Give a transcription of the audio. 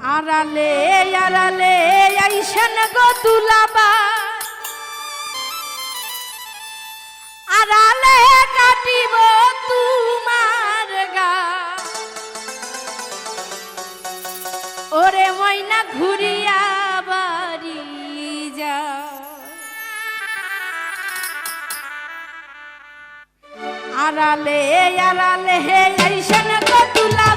আরালে আরালে আইসেন গো দুলাবা আরালে কাটিব তোমার গা ওরে ময়না ঘুরিয়া বাড়ি যা আরালে আড়ালে আইসেন গো দুলা